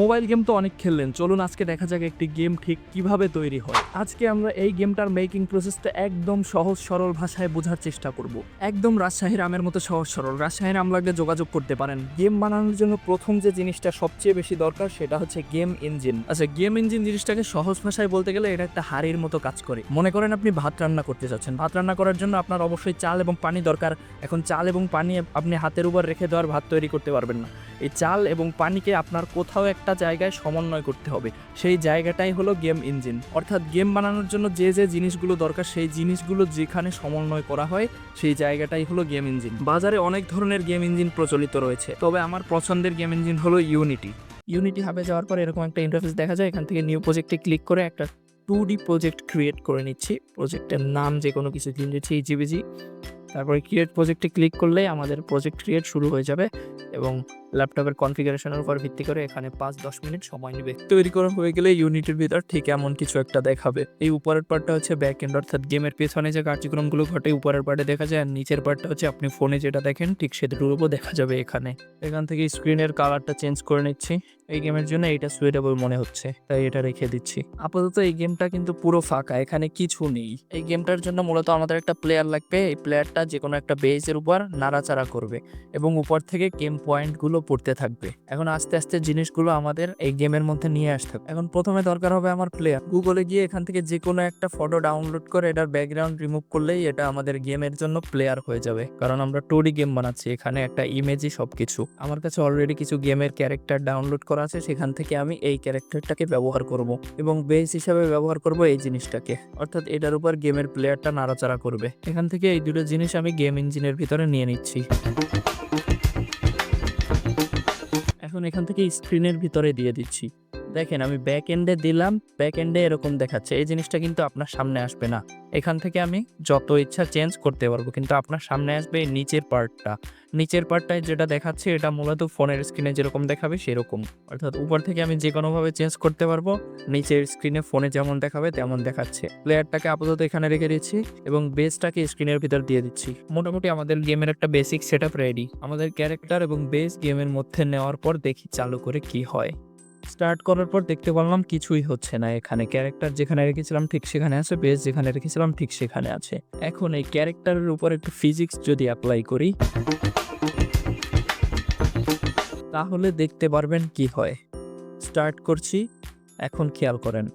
Mobile game তো অনেক খেললেন, চলুন আজকে দেখা যাক একটি গেম ঠিক কীভাবে তৈরি হয়। আজকে আমরা এই গেমটার মেকিং প্রসেসটা একদম সহজ সরল ভাষায় বোঝার চেষ্টা করব। একদম রাজশাহীর আমের মতো সহজ সরল। রাজশাহীর আম লাগলে যোগাযোগ করতে পারেন। গেম বানানোর জন্য প্রথম যে জিনিসটা সবচেয়ে বেশি দরকার সেটা হচ্ছে গেম ইঞ্জিন আচ্ছা গেম ইঞ্জিন জিনিসটাকে সহজ ভাষায় বলতে গেলে এটা একটা হাড়ির মতো কাজ করে। মনে করেন আপনি ভাত রান্না করতে চাচ্ছেন ভাত রান্না করার জন্য আপনার অবশ্যই চাল এবং পানি দরকার। এখন চাল এবং পানি আপনি হাতের উপর রেখে দেওয়ার ভাত তৈরি করতে পারবেন না। এই চাল এবং পানিকে আপনার কোথাও একটা জায়গায় সমন্বয় করতে হবে। সেই জায়গাটাই হলো গেম ইঞ্জিন। অর্থাৎ গেম বানানোর জন্য যে যে জিনিসগুলো দরকার, সেই জিনিসগুলো যেখানে সমন্বয় করা হয়, সেই জায়গাটাই হলো গেম ইঞ্জিন। বাজারে অনেক ধরনের গেম ইঞ্জিন প্রচলিত রয়েছে। তবে আমার পছন্দের গেম ইঞ্জিন হলো ইউনিটি ইউনিটি হাবে যাওয়ার পর এরকম একটা ইন্টারফেস দেখা যায়। এখান থেকে নিউ প্রজেক্টে ক্লিক করে একটা টু ডি প্রজেক্ট ক্রিয়েট করে নিচ্ছি। প্রজেক্টের নাম যে কোনো কিছু দিয়ে দিচ্ছি জিবিজি তারপরে ক্রিয়েট প্রজেক্টে ক্লিক করলে আমাদের প্রজেক্ট ক্রিয়েট শুরু হয়ে যাবে এবং ল্যাপটপের কনফিগারেশনের উপর ভিত্তি করে এখানে পাঁচ দশ মিনিট সময় নেবে। তৈরি করা হয়ে গেলে ইউনিটের ভিতর ঠিক এমন কিছু একটা দেখাবে। এই উপরের পার্টটা হচ্ছে ব্যাক এন্ড অর্থাৎ গেমের পেছনে যে কার্যক্রমগুলো ঘটে, উপরের পার্টে দেখা যায় আর নিচের পার্টটা হচ্ছে আপনি ফোনে যেটা দেখেন, ঠিক সেটুকুও দেখা যাবে এখানে। এখান থেকে স্ক্রিনের কালারটা চেঞ্জ করে নিচ্ছি। এই গেমের জন্য এটা সুইটেবল মনে হচ্ছে, তাই এটা রেখে দিচ্ছি। আপাতত এই গেমটা কিন্তু পুরো ফাঁকা, এখানে কিছু নেই। এই গেমটার জন্য মূলত আমাদের একটা প্লেয়ার লাগবে, এই প্লেয়ারটা যে কোনো একটা বেজের উপর নাড়াচাড়া করবে এবং উপর থেকে গেম পয়েন্টগুলো পড়তে থাকবে। এখন আস্তে আস্তে জিনিসগুলো আমাদের এই গেমের মধ্যে নিয়ে আসতে হবে। এখন প্রথমে দরকার হবে আমার প্লেয়ার গুগলে গিয়ে এখান থেকে যে কোনো একটা ফটো ডাউনলোড করে এটার ব্যাকগ্রাউন্ড রিমুভ করলেই এটা আমাদের গেমের জন্য প্লেয়ার হয়ে যাবে। কারণ আমরা টুডি গেম বানাচ্ছি, এখানে একটা ইমেজই সবকিছু। আমার কাছে অলরেডি কিছু গেমের ক্যারেক্টার ডাউনলোড করা আছে, সেখান থেকে আমি এই ক্যারেক্টারটাকে ব্যবহার করব এবং বেস হিসাবে ব্যবহার করব এই জিনিসটাকে। অর্থাৎ এটার উপর গেমের প্লেয়ারটা নাড়াচাড়া করবে। এখান থেকে এই দুটো জিনিস আমি গেম ইঞ্জিনের ভিতরে নিয়ে নিচ্ছি। এখন এখান থেকে স্ক্রিনের ভিতরে দিয়ে দিচ্ছি। দেখেন, আমি ব্যাক এন্ডে দিলাম ব্যাক এন্ডে এরকম দেখাচ্ছে। এই জিনিসটা কিন্তু আপনার সামনে আসবে না। এখান থেকে আমি যত ইচ্ছা চেঞ্জ করতে পারব, কিন্তু আপনার সামনে আসবে নিচের পার্টটা নিচের পার্টটায় যেটা দেখাচ্ছে, এটা মূলত ফোনের স্ক্রিনে যেরকম দেখাবে, সেরকম। অর্থাৎ উপর থেকে আমি যে কোনোভাবে চেঞ্জ করতে পারব, নিচের স্ক্রিনে ফোনে যেমন দেখাবে, তেমন দেখাচ্ছে। প্লেয়ারটাকে আপাতত এখানে রেখে দিচ্ছি এবং বেসটাকে স্ক্রিনের ভিতর দিয়ে দিচ্ছি। মোটামুটি আমাদের গেমের একটা বেসিক সেট রেডি আমাদের ক্যারেক্টার এবং বেস গেমের মধ্যে নেওয়ার পর দেখি চালু করে কি হয়। স্টার্ট করার পর দেখতে পারলাম কিছুই হচ্ছে না। এখানে ক্যারেক্টার যেখানে রেখেছিলাম ঠিক সেখানে আছে বেস যেখানে রেখেছিলাম ঠিক সেখানে আছে। এখন এই ক্যারেক্টারের উপর একটু ফিজিক্স যদি অ্যাপ্লাই করি, তাহলে দেখতে পারবেন কি হয়। স্টার্ট করছি, এখন খেয়াল করেন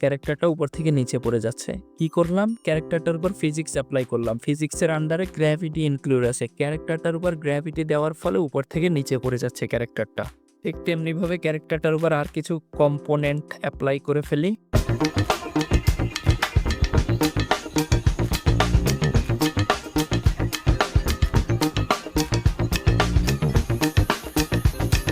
ক্যারেক্টারটা উপর থেকে নিচে পড়ে যাচ্ছে। কি করলাম? ক্যারেক্টারটার উপর ফিজিক্স অ্যাপ্লাই করলাম। ফিজিক্সের আন্ডারে গ্র্যাভিটি ইনক্লুড আছে। ক্যারেক্টারটার উপর গ্র্যাভিটি দেওয়ার ফলে উপর থেকে নিচে পড়ে যাচ্ছে ক্যারেক্টারটা ঠিক তেমনিভাবে ক্যারেক্টারটার উপর আর কিছু কম্পোনেন্ট অ্যাপ্লাই করে ফেলি।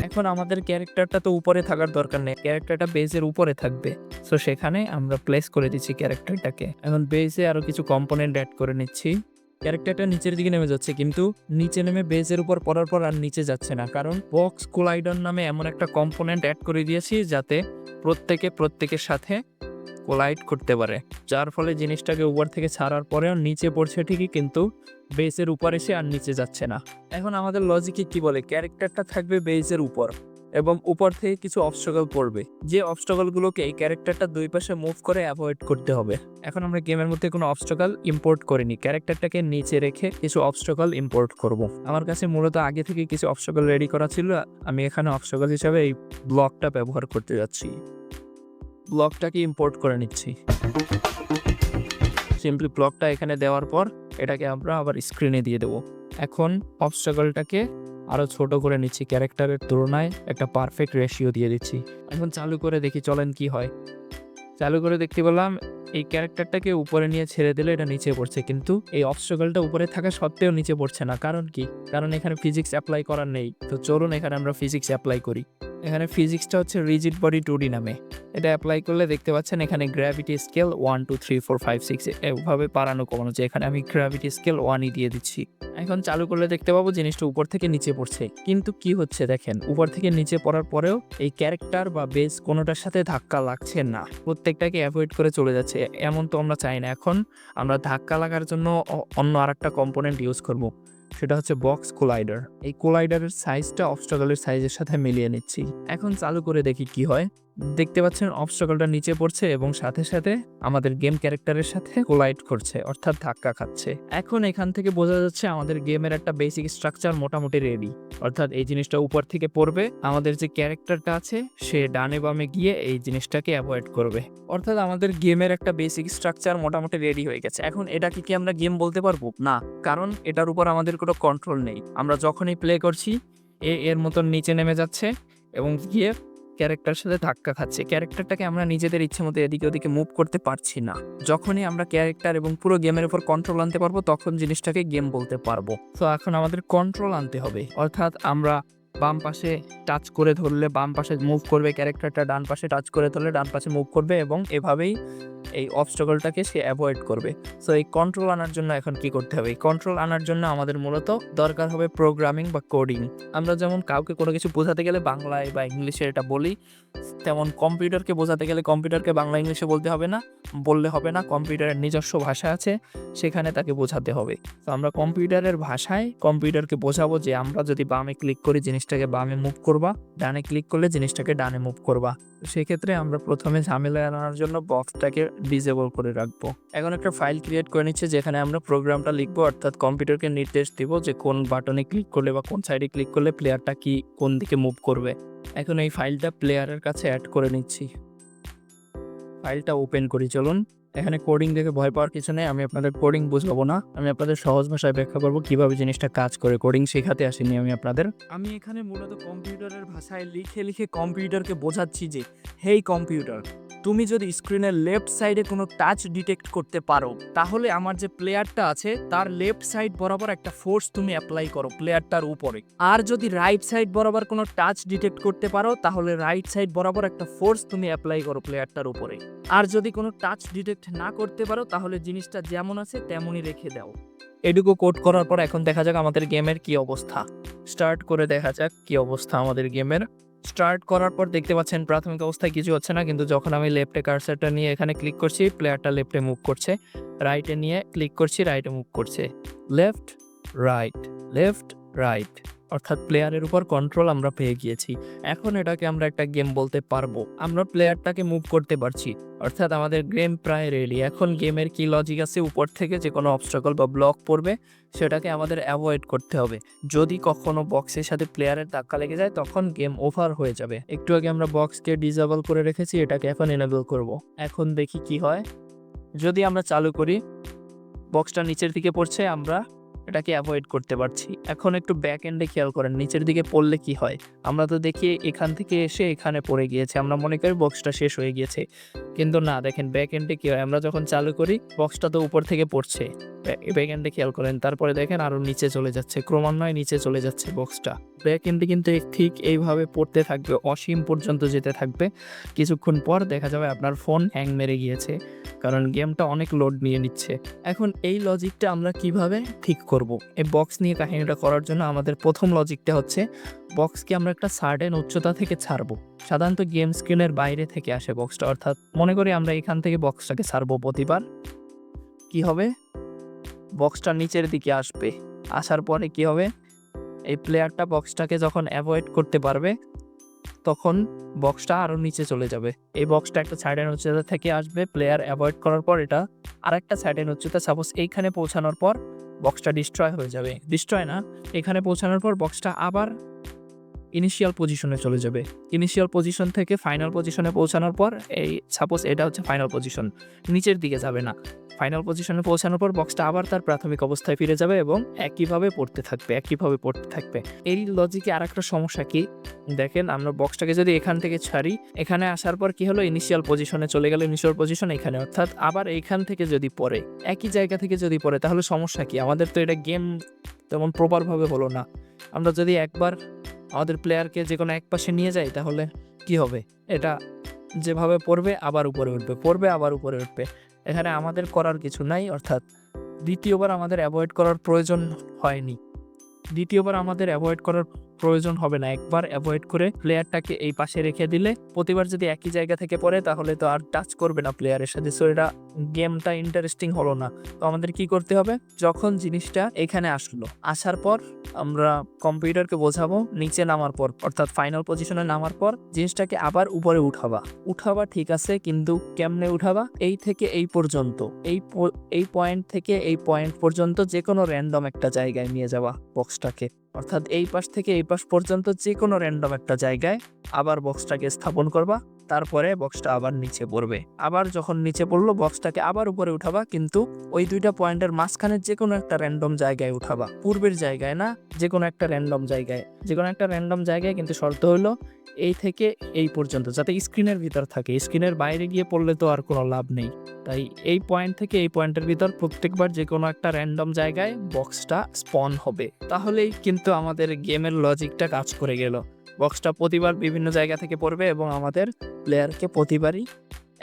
এখন আমাদের ক্যারেক্টারটা তো উপরে থাকার দরকার নেই, ক্যারেক্টারটা বেজের উপরে থাকবে। সো সেখানে আমরা প্লেস করে দিচ্ছি ক্যারেক্টারটাকে। এখন বেজে আরও কিছু কম্পোনেন্ট অ্যাড করে নিচ্ছি। ক্যারেক্টারটা নিচের দিকে নেমে যাচ্ছে, কিন্তু নিচে নেমে বেজের উপর পড়ার পর আর নিচে যাচ্ছে না, কারণ বক্স কোলাইডন নামে এমন একটা কম্পোনেন্ট অ্যাড করে দিয়েছি যাতে প্রত্যেকে প্রত্যেকের সাথে কোলাইড করতে পারে, যার ফলে জিনিসটাকে উপর থেকে ছাড়ার পরেও নিচে পড়ছে ঠিকই, কিন্তু বেসের উপর এসে আর নিচে যাচ্ছে না। এখন আমাদের লজিকে কি বলে? ক্যারেক্টারটা থাকবে বেসের উপর। এবং উপর থেকে কিছু অবস্ট্রাগল পড়বে। যে অবস্ট্রাগলগুলোকে এই ক্যারেক্টারটা দুই পাশে মুভ করে অ্যাভয়েড করতে হবে। এখন আমরা গেমের মধ্যে কোনো অবস্ট্রাগল ইম্পোর্ট করিনি। ক্যারেক্টারটাকে নিচে রেখে কিছু অবস্ট্রাগল ইম্পোর্ট করব। আমার কাছে মূলত আগে থেকে কিছু অবস্ট্রাগল রেডি করা ছিল। আমি এখানে অবস্ট্রাগল হিসাবে এই ব্লকটা ব্যবহার করতে যাচ্ছি। ব্লকটাকে ইম্পোর্ট করে নিচ্ছি। সিম্পলি ব্লকটা এখানে দেওয়ার পর, এটাকে আমরা আবার স্ক্রিনে দিয়ে দেবো। এখন অবস্ট্রাগলটাকে আরও ছোট করে নিচ্ছি ক্যারেক্টারের তুলনায় একটা পারফেক্ট রেশিও দিয়ে দিচ্ছি। এখন চালু করে দেখি চলেন কি হয়। চালু করে দেখতে পেলাম এই ক্যারেক্টারটাকে উপরে নিয়ে ছেড়ে দিলে, এটা নিচে পড়ছে। কিন্তু এই অবস্ট্রাগলটা উপরে থাকা সত্ত্বেও নিচে পড়ছে না। কারণ কি? কারণ এখানে ফিজিক্স অ্যাপ্লাই করার নেই। তো চলুন এখানে আমরা ফিজিক্স অ্যাপ্লাই করি। এখানে ফিজিক্সটা হচ্ছে রিজিড বডি টু ডি নামে। এটা অ্যাপ্লাই করলে দেখতে পাচ্ছেন এখানে gravity scale one two three four five six এভাবে বাড়ানো কমানো যায় এখানে আমি গ্র্যাভিটি স্কেল ওয়ানই দিয়ে দিচ্ছি। এখন চালু করলে দেখতে পাবো জিনিসটা উপর থেকে নিচে পড়ছে। কিন্তু কি হচ্ছে দেখেন? উপর থেকে নিচে পড়ার পরেও এই ক্যারেক্টার বা বেস কোনোটার সাথে ধাক্কা লাগছে না। প্রত্যেকটাকে অ্যাভয়েড করে চলে যাচ্ছে। এমন তো আমরা চাই না। এখন আমরা ধাক্কা লাগার জন্য অন্য আরেকটা কম্পোনেন্ট ইউজ করব। সেটা হচ্ছে বক্স কোলাইডার এই কোলাইডারের সাইজটা অবস্টাকলের সাইজের সাথে মিলিয়ে নিচ্ছি। এখন চালু করে দেখি কি হয়। দেখতে পাচ্ছেন অবস্টাকলটা নিচে পড়ছে এবং সাথে সাথে আমাদের গেম ক্যারেক্টারের সাথে কোলাইড করছে, অর্থাৎ ধাক্কা খাচ্ছে। এখন এখান থেকে বোঝা যাচ্ছে আমাদের গেমের একটা বেসিক স্ট্রাকচার মোটামুটি রেডি অর্থাৎ এই জিনিসটা উপর থেকে পড়বে, আমাদের যে ক্যারেক্টারটা আছে, সে ডানে বামে গিয়ে এই জিনিসটাকে অ্যাভয়েড করবে। অর্থাৎ আমাদের গেমের একটা বেসিক স্ট্রাকচার মোটামুটি রেডি হয়ে গেছে। এখন এটাকে কি আমরা গেম বলতে পারব? না, কারণ এটার উপর আমাদের কোনো কন্ট্রোল নেই। আমরা যখনই প্লে করছি, এ এর মতন নিচে নেমে যাচ্ছে এবং গিয়ে ক্যারেক্টার সাথে ধাক্কা খাচ্ছে। ক্যারেক্টারটাকে আমরা নিজেদের ইচ্ছে মতো এদিকে ওদিকে মুভ করতে পারছি না। যখনই আমরা ক্যারেক্টার এবং পুরো গেমের উপর কন্ট্রোল আনতে পারব, তখন জিনিসটাকে গেম বলতে পারব। তো এখন আমাদের কন্ট্রোল আনতে হবে। অর্থাৎ আমরা বাম পাশে টাচ করে ধরলে বাম পাশে মুভ করবে ক্যারেক্টারটা ডান পাশে টাচ করে ধরলে ডান পাশে মুভ করবে এবং এভাবেই এই অবস্টাকলটাকে সে অ্যাভয়েড করবে। সো এই কন্ট্রোল আনার জন্য এখন কি করতে হবে? এই কন্ট্রোল আনার জন্য আমাদের মূলত দরকার হবে প্রোগ্রামিং বা কোডিং আমরা যেমন কাউকে কোনো কিছু বোঝাতে গেলে বাংলায় বা ইংলিশে এটা বলি, তেমন কম্পিউটারকে বোঝাতে গেলে কম্পিউটারকে বাংলা, ইংলিশে বলতে হবে না। বললে হবে না, কম্পিউটারের নিজস্ব ভাষা আছে, সেখানে তাকে বোঝাতে হবে। তো আমরা কম্পিউটারের ভাষায় কম্পিউটারকে বোঝাবো যে আমরা যদি বামে ক্লিক করি, জিনিসটাকে বামে মুভ করবা, ডানে ক্লিক করলে জিনিসটাকে ডানে মুভ করবা। সেক্ষেত্রে আমরা প্রথমে ঝামেলা আনার জন্য বক্সটাকে ডিসেবল করে রাখব। এখন একটা ফাইল ক্রিয়েট করে নিচ্ছে, যেখানে আমরা প্রোগ্রামটা লিখব, অর্থাৎ কম্পিউটারকে নির্দেশ দিব যে কোন বাটনে ক্লিক করলে বা কোন সাইডে ক্লিক করলে প্লেয়ারটা কি কোন দিকে মুভ করবে। এখন এই ফাইলটা প্লেয়ারের কাছে অ্যাড করে নিচ্ছি। ফাইলটা ওপেন করি, চলুন। এখানে কোডিং দেখে ভয় পাওয়ার কিছু নেই, আমি আপনাদের কোডিং বুঝাবো না। আমি আপনাদের সহজ ভাষায় ব্যাখ্যা করব কীভাবে জিনিসটা কাজ করে। কোডিং শেখাতে আসিনি আমি আপনাদের। আমি এখানে মূলত কম্পিউটারের ভাষায় লিখে লিখে কম্পিউটারকে বোঝাচ্ছি যে, হেই কম্পিউটার তুমি যদি স্ক্রিনের লেফট সাইডে কোনো টাচ ডিটেক্ট করতে পারো, তাহলে আমার যে প্লেয়ারটা আছে, তার লেফট সাইড বরাবর একটা ফোর্স তুমি অ্যাপ্লাই করো প্লেয়ারটার উপরে। আর যদি রাইট সাইড বরাবর কোনো টাচ ডিটেক্ট করতে পারো, তাহলে রাইট সাইড বরাবর একটা ফোর্স তুমি অ্যাপ্লাই করো প্লেয়ারটার উপরে। আর যদি কোনো টাচ ডিটেক্ট না করতে পারো, তাহলে জিনিসটা যেমন আছে, তেমনই রেখে দাও। এটুকু কোড করার পর এখন দেখা যাক আমাদের গেমের কি অবস্থা। স্টার্ট করে দেখা যাক কি অবস্থা আমাদের গেমের স্টার্ট করার পর দেখতে পাচ্ছেন প্রাথমিক অবস্থায় কিছু হচ্ছে না, কিন্তু যখন আমি লেফটে কার্সারটা নিয়ে এখানে ক্লিক করছি প্লেয়ারটা লেফটে মুভ করছে। রাইটে নিয়ে ক্লিক করছি রাইটে মুভ করছে। লেফট রাইট লেফট রাইট অর্থাৎ প্লেয়ারের উপর কন্ট্রোল আমরা পেয়ে গিয়েছি। এখন এটাকে আমরা একটা গেম বলতে পারব। আমরা প্লেয়ারটাকে মুভ করতে পারছি। অর্থাৎ আমাদের গেম প্রায় রেডি এখন গেমের কি লজিক আছে? উপর থেকে যে কোনো অবস্ট্রাকল বা ব্লক পড়বে, সেটাকে আমাদের অ্যাভয়েড করতে হবে। যদি কখনো বক্সের সাথে প্লেয়ারের ধাক্কা লেগে যায়, তখন গেম ওভার হয়ে যাবে। একটু আগে আমরা বক্সকে ডিজেবল করে রেখেছি, এটাকে এখন এনেবল করব। এখন দেখি কি হয়। যদি আমরা চালু করি বক্সটা নিচের দিকে পড়ছে, আমরা এটাকে অ্যাভয়েড করতে পারছি। এখন একটু ব্যাক এন্ডে খেয়াল করেন, নিচের দিকে পড়লে কি হয়? আমরা তো দেখি এখান থেকে এসে এখানে পড়ে গিয়েছে। আমরা মনে করি বক্সটা শেষ হয়ে গিয়েছে। কিন্তু না, দেখেন ব্যাক এন্ডে কি হয়? আমরা যখন চালু করি বক্সটা তো উপর থেকে পড়ছে। ব্যাক এন্ডে খেয়াল করেন। তারপরে দেখেন আরও নিচে চলে যাচ্ছে। ক্রমান্বয়ে নিচে চলে যাচ্ছে বক্সটা। ব্যাক এন্ডে কিন্তু ঠিক এইভাবে পড়তে থাকবে, অসীম পর্যন্ত যেতে থাকবে। কিছুক্ষণ পর দেখা যাবে আপনার ফোন হ্যাং মেরে গিয়েছে, কারণ গেমটা অনেক লোড নিয়ে নিচ্ছে। এখন এই লজিকটা আমরা কীভাবে ঠিক করব? এই বক্স নিয়ে কাহিনীটা করার জন্য আমাদের প্রথম লজিকটা হচ্ছে, বক্সকে আমরা একটা সার্টেন উচ্চতা থেকে ছাড়বো। সাধারণত গেম স্ক্রিনের বাইরে থেকে আসে বক্সটা, অর্থাৎ মনে করি আমরা এখান থেকে বক্সটাকে ছাড়বো প্রতিবার। কি হবে? বক্সটা নিচের দিকে আসবে। আসার পরে কি হবে? এই প্লেয়ারটা বক্সটাকে যখন অ্যাভয়েড করতে পারবে, তখন বক্সটা আরও নিচে চলে যাবে। এই বক্সটা একটা সাইডের উচ্চতা থেকে আসবে প্লেয়ার অ্যাভয়েড করার পর এটা আর আরেকটা সাইডের উচ্চতা সাপোজ এইখানে পৌঁছানোর পর বক্সটা ডিস্ট্রয় হয়ে যাবে। ডিস্ট্রয় না, এখানে পৌঁছানোর পর বক্সটা আবার ইনিশিয়াল পজিশনে চলে যাবে। ইনিশিয়াল পজিশন থেকে ফাইনাল পজিশনে পৌঁছানোর পর, এই সাপোজ এটা হচ্ছে ফাইনাল পজিশন নিচের দিকে যাবে না। ফাইনাল পজিশনে পৌঁছানোর পর বক্সটা আবার তার প্রাথমিক অবস্থায় ফিরে যাবে এবং একইভাবে পড়তে থাকবে, একইভাবে পড়তে থাকবে। এই লজিকে আর একটা সমস্যা কি? দেখেন, আমরা বক্সটাকে যদি এখান থেকে ছাড়ি, এখানে আসার পর কি হলো? ইনিশিয়াল পজিশনে চলে গেল ইনিশিয়াল পজিশন এখানে। অর্থাৎ আবার এইখান থেকে যদি পড়ে, একই জায়গা থেকে যদি পড়ে, তাহলে সমস্যা কি? আমাদের তো এটা গেম তেমন প্রপারভাবে হলো না। আমরা যদি একবার আমাদের প্লেয়ারকে যে কোনো এক পাশে নিয়ে যাই তাহলে কি হবে? এটা যেভাবে পড়বে, আবার উপরে উঠবে, পড়বে, আবার উপরে উঠবে। এখানে আমাদের করার কিছু নাই, অর্থাৎ দ্বিতীয়বার আমাদের অ্যাভয়েড করার প্রয়োজন হয়নি। দ্বিতীয়বার আমাদের অ্যাভয়েড করার প্রয়োজন হবে না। একবার অ্যাভয়েড করে প্লেয়ারটাকে এই পাশে রেখে দিলে, প্রতিবার যদি একই জায়গা থেকে পড়ে, তাহলে তো আর টাচ করবে না প্লেয়ারের সাথে। সো এটা গেমটা ইন্টারেস্টিং হলো না। তো আমাদের কি করতে হবে? যখন জিনিসটা এখানে আসলো, আসার পর আমরা কম্পিউটারকে বোঝাবো, নিচে নামার পর, অর্থাৎ ফাইনাল পজিশনে নামার পর জিনিসটাকে আবার উপরে উঠাবা। উঠাবা ঠিক আছে, কিন্তু কেমনে উঠাবা? এই থেকে এই পর্যন্ত, এই এই পয়েন্ট থেকে এই পয়েন্ট পর্যন্ত যে কোনো র্যান্ডম একটা জায়গায় নিয়ে যাওয়া বক্সটাকে অর্থাৎ এই পাশ থেকে এই পাশ পর্যন্ত যে কোনো র্যান্ডম একটা জায়গায় আবার বক্সটাকে স্থাপন করবা, তারপরে বক্সটা আবার নিচে পড়বে। আবার যখন নিচে পড়ল বক্সটাকে আবার উপরে উঠাবা, কিন্তু ওই দুইটা পয়েন্টের মাঝখানে যে কোনো একটা র্যান্ডম জায়গায় উঠাবা। পূর্বের জায়গায় না যে কোনো একটা র্যান্ডম জায়গায়। যে কোনো একটা র্যান্ডম জায়গায় কিন্তু শর্ত হলো এই থেকে এই পর্যন্ত, যাতে স্ক্রিনের ভিতর থাকে। স্ক্রিনের বাইরে গিয়ে পড়লে তো আর কোনো লাভ নেই। তাই এই পয়েন্ট থেকে এই পয়েন্টের ভিতর প্রত্যেকবার যে কোনো একটা র্যান্ডম জায়গায় বক্সটা স্পন হবে। তাহলেই কিন্তু আমাদের গেমের লজিকটা কাজ করে গেল। বক্সটা প্রতিবার বিভিন্ন জায়গা থেকে পড়বে এবং আমাদের প্লেয়ারকে প্রতিবারই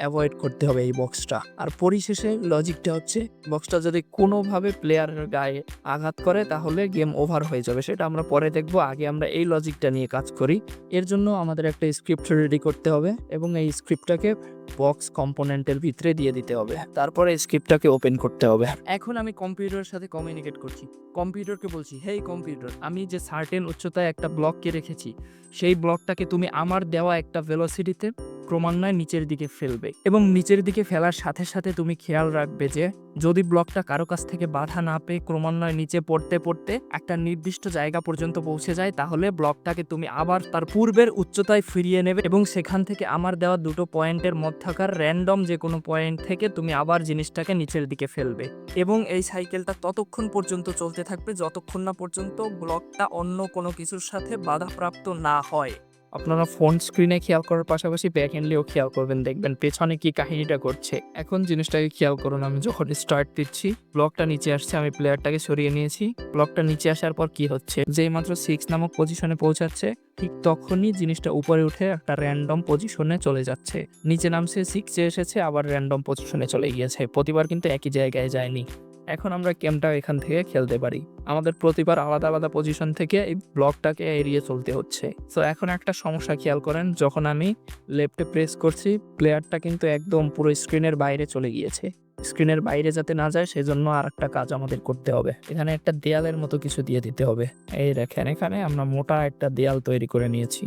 অ্যাভয়েড করতে হবে এই বক্সটা আর পরিশেষে লজিকটা হচ্ছে বক্সটা যদি কোনোভাবে প্লেয়ারের গায়ে আঘাত করে, তাহলে গেম ওভার হয়ে যাবে। সেটা আমরা পরে দেখব। আগে আমরা এই লজিকটা নিয়ে কাজ করি। এর জন্য আমাদের একটা স্ক্রিপ্ট রেডি করতে হবে এবং এই স্ক্রিপ্টটাকে বক্স কম্পোনেন্টের ভিতরে দিয়ে দিতে হবে। তারপরে স্ক্রিপ্টটাকে ওপেন করতে হবে। এখন আমি কম্পিউটারের সাথে কমিউনিকেট করছি। কম্পিউটারকে বলছি, হেই কম্পিউটার আমি যে সার্টেন উচ্চতায় একটা ব্লককে রেখেছি, সেই ব্লকটাকে তুমি আমার দেওয়া একটা ভেলোসিটিতে ক্রমান্বয়ে নিচের দিকে ফেলবে এবং নিচের দিকে ফেলার সাথে সাথে তুমি খেয়াল রাখবে যে, যদি ব্লকটা কারও কাছ থেকে বাধা না পেয়ে ক্রমান্বয়ে নিচে পড়তে পড়তে একটা নির্দিষ্ট জায়গা পর্যন্ত পৌঁছে যায়, তাহলে ব্লকটাকে তুমি আবার তার পূর্বের উচ্চতায় ফিরিয়ে নেবে এবং সেখান থেকে আমার দেওয়া দুটো পয়েন্টের মধ্যকার র্যান্ডম যে কোনো পয়েন্ট থেকে তুমি আবার জিনিসটাকে নিচের দিকে ফেলবে এবং এই সাইকেলটা ততক্ষণ পর্যন্ত চলতে থাকবে যতক্ষণ না পর্যন্ত ব্লকটা অন্য কোনো কিছুর সাথে বাধাপ্রাপ্ত না হয়। আপনারা ফোন স্ক্রিনে খেয়াল করার পাশাপাশি ব্যাক হ্যান্ডলিও খেয়াল করবেন, দেখবেন পেছনে কি কাহিনীটা করছে এখন জিনিসটাকে খেয়াল করুন, আমি যখন স্টার্ট দিচ্ছি ব্লকটা নিচে আসছে, আমি প্লেয়ারটাকে সরিয়ে নিয়েছি। ব্লকটা নিচে আসার পর কি হচ্ছে? যেই মাত্র সিক্স নামক পজিশনে পৌঁছাচ্ছে, ঠিক তখনই জিনিসটা উপরে উঠে একটা র্যান্ডম পজিশনে চলে যাচ্ছে। নিচে নামছে সিক্সে এসেছে, আবার র্যান্ডম পজিশনে চলে গিয়েছে। প্রতিবার কিন্তু একই জায়গায় যায়নি। এখন আমরা গেমটা এখান থেকে খেলতে পারি। আমাদের প্রতিবার আলাদা আলাদা পজিশন থেকে এই ব্লকটাকে এড়িয়ে চলতে হচ্ছে। তো এখন একটা সমস্যা খেয়াল করেন, যখন আমি লেফটে প্রেস করছি প্লেয়ারটা কিন্তু একদম পুরো স্ক্রিনের বাইরে চলে গিয়েছে। স্ক্রিনের বাইরে যাতে না যায়, সেজন্য আর একটা কাজ আমাদের করতে হবে। এখানে একটা দেয়ালের মতো কিছু দিয়ে দিতে হবে। এই দেখেন, এখানে আমরা মোটা একটা দেয়াল তৈরি করে নিয়েছি।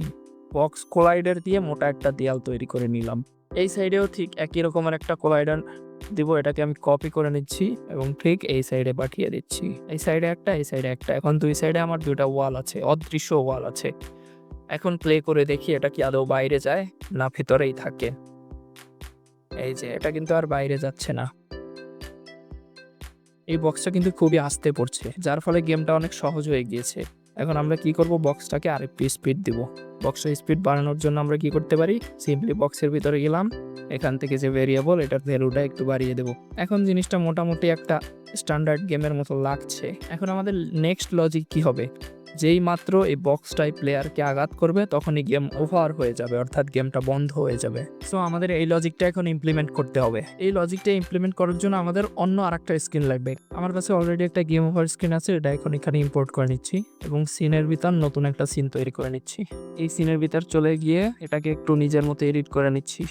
বক্স কোলাইডার দিয়ে মোটা একটা দেয়াল তৈরি করে নিলাম। এই সাইডেও ঠিক একই রকমের একটা কোলাইডার দিব, এটাকে আমি কপি করে নিচ্ছি এবং ঠিক এই সাইডে পাঠিয়ে দিচ্ছি। এই সাইডে একটা, এই সাইডে একটা। এখন দুই সাইডে আমার দুইটা ওয়াল আছে, অদৃশ্য ওয়াল আছে। এখন প্লে করে দেখি এটা কি আদৌ বাইরে যায় না ভেতরেই থাকে। এই যে, এটা কিন্তু আর বাইরে যাচ্ছে না। এই বক্সটা কিন্তু খুবই আস্তে পড়ছে, যার ফলে গেমটা অনেক সহজ হয়ে গিয়েছে। এখন আমরা কি করব? বক্সটাকে আরেকটু স্পিড দিব। বক্সের স্পিড বাড়ানোর জন্য আমরা কি করতে পারি? সিম্পলি বক্সের ভিতরে গেলাম। এখান থেকে যে ভেরিয়েবল এটার ভ্যালুটা একটু বাড়িয়ে দেব। এখন জিনিসটা মোটামুটি একটা স্ট্যান্ডার্ড গেমের মতো লাগছে। এখন আমাদের নেক্সট লজিক কি হবে? যেই মাত্র এই বক্সটাই প্লেয়ারকে আঘাত করবে, তখনই গেম ওভার হয়ে যাবে, অর্থাৎ গেমটা বন্ধ হয়ে যাবে। সো আমাদের এই লজিকটা এখন ইমপ্লিমেন্ট করতে হবে। এই লজিকটা ইমপ্লিমেন্ট করার জন্য আমাদের অন্য আরেকটা স্ক্রিন লাগবে। আমার কাছে অলরেডি একটা গেম ওভার স্ক্রিন আছে, এটা এখন এখানে ইম্পোর্ট করে নিচ্ছি এবং সিনের ভিতর নতুন একটা সিন তৈরি করে নিচ্ছি। এই সিনের ভিতর চলে গিয়ে এটাকে একটু নিজের মতো এডিট করে নিচ্ছি।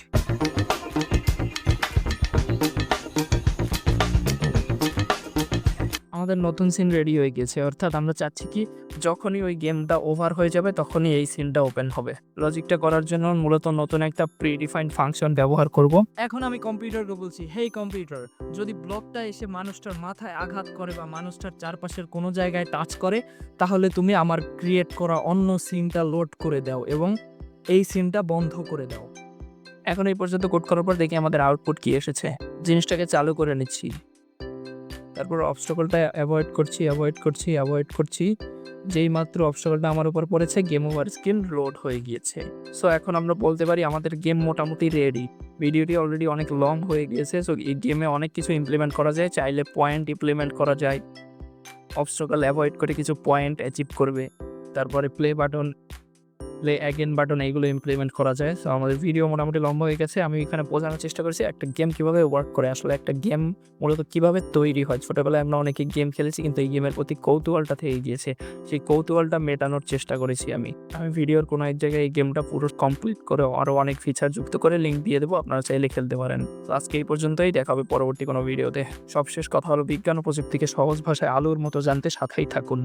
আমাদের নতুন সিন রেডি হয়ে গেছে। অর্থাৎ আমরা চাচ্ছি কি, যখনই ওই গেমটা ওভার হয়ে যাবে, তখনই এই সিনটা ওপেন হবে। লজিকটা করার জন্য মূলত নতুন একটা প্রিডিফাইন্ড ফাংশন ব্যবহার করব। এখন আমি কম্পিউটারকে বলছি হেই কম্পিউটার যদি ব্লকটা এসে মানুষটার মাথায় আঘাত করে বা মানুষটার চারপাশের কোনো জায়গায় টাচ করে, তাহলে তুমি আমার ক্রিয়েট করা অন্য সিনটা লোড করে দাও এবং এই সিনটা বন্ধ করে দাও। এখন এই পর্যন্ত কোড করার পর দেখি আমাদের আউটপুট কি এসেছে। জিনিসটাকে চালু করে নিচ্ছি। তারপর অবস্টকলটা অ্যাভয়েড করছি অ্যাভয়েড করছি অ্যাভয়েড করছি। যেই মাত্র অবস্টকলটা আমার উপর পড়েছে গেম ওভার স্ক্রিন লোড হয়ে গিয়েছে। সো এখন আমরা বলতে পারি আমাদের গেম মোটামুটি রেডি ভিডিওটি অলরেডি অনেক লং হয়ে গিয়েছে সো এই গেমে অনেক কিছু ইমপ্লিমেন্ট করা যায়, চাইলে পয়েন্ট ইমপ্লিমেন্ট করা যায়। অবস্টকল অ্যাভয়েড করে কিছু পয়েন্ট অ্যাচিভ করবে। তারপরে play button play again button এইগুলো ইমপ্লিমেন্ট করা যায়। সো আমাদের ভিডিও মোটামুটি লম্বা হয়ে গেছে। আমি এখানে বোঝানোর চেষ্টা করেছি একটা গেম কীভাবে ওয়ার্ক করে। আসলে একটা গেম মূলত কীভাবে তৈরি হয়। ছোটোবেলায় আমরা অনেকে গেম খেলেছি, কিন্তু এই গেমের প্রতি কৌতূহলটা থেকে গিয়েছে। সেই কৌতূহলটা মেটানোর চেষ্টা করেছি আমি। আমি ভিডিওর কোনো এক জায়গায় এই গেমটা পুরো কমপ্লিট করে আরও অনেক ফিচার যুক্ত করে লিঙ্ক দিয়ে দেবো। আপনারা চাইলে খেলতে পারেন। তো আজকে এই পর্যন্তই। দেখা হবে পরবর্তী কোনো ভিডিওতে সবশেষ কথা হলো বিজ্ঞান ও প্রযুক্তিকে সহজ ভাষায় আলোর মতো জানতে সাথেই থাকুন।